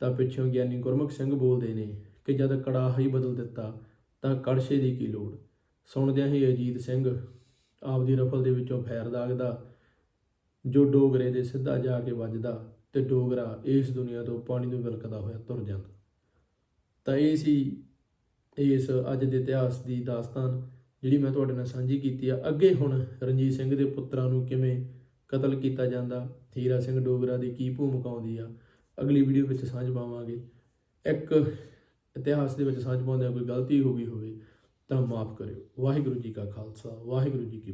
ਤਾਂ ਪਿੱਛੋਂ ਗਿਆਨੀ ਗੁਰਮੁਖ ਸਿੰਘ ਬੋਲਦੇ ਨੇ ਕਿ ਜਦ ਕੜਾਹ ਹੀ ਬਦਲ ਦਿੱਤਾ, ਤਾਂ ਕੜਸ਼ੇ ਦੀ ਕੀ ਲੋੜ? ਸੁਣਦਿਆਂ ਹੀ ਅਜੀਤ ਸਿੰਘ ਆਪਦੀ ਰਫਲ ਦੇ ਵਿੱਚੋਂ ਫੈਰ ਦਾਗਦਾ ਜੋ ਡੋਗਰੇ ਦੇ ਸਿੱਧਾ ਜਾ ਕੇ ਵੱਜਦਾ ਤੇ ਡੋਗਰਾ ਇਸ ਦੁਨੀਆ ਤੋਂ ਪਾਣੀ ਨੂੰ ਵਿਲਕਦਾ ਹੋਇਆ ਤੁਰ ਜਾਂਦਾ। ਤਾਂ ਇਹ ਸੀ ਇਸ ਅੱਜ ਦੇ ਇਤਿਹਾਸ ਦੀ ਦਾਸਤਾਨ ਜਿਹੜੀ ਮੈਂ ਤੁਹਾਡੇ ਨਾਲ ਸਾਂਝੀ ਕੀਤੀ ਆ। ਅੱਗੇ ਹੁਣ ਰਣਜੀਤ ਸਿੰਘ ਦੇ ਪੁੱਤਰਾਂ ਨੂੰ ਕਿਵੇਂ ਕਤਲ ਕੀਤਾ ਜਾਂਦਾ ਥੀਰਾ ਸਿੰਘ ਡੋਗਰਾ ਦੀ ਕੀ ਭੂਮਿਕਾ ਆਉਂਦੀ ਆ, ਅਗਲੀ ਵੀਡੀਓ ਵਿੱਚ ਸਾਂਝ ਪਾਵਾਂਗੇ। ਇੱਕ ਇਤਿਹਾਸ ਦੇ ਵਿੱਚ ਸਾਂਝ ਪਾਉਂਦਿਆਂ ਕੋਈ ਗਲਤੀ ਹੋ ਗਈ ਹੋਵੇ ਤਾਂ ਮਾਫ ਕਰਿਓ। ਵਾਹਿਗੁਰੂ ਜੀ ਕਾ ਖਾਲਸਾ, ਵਾਹਿਗੁਰੂ ਜੀ ਕੀ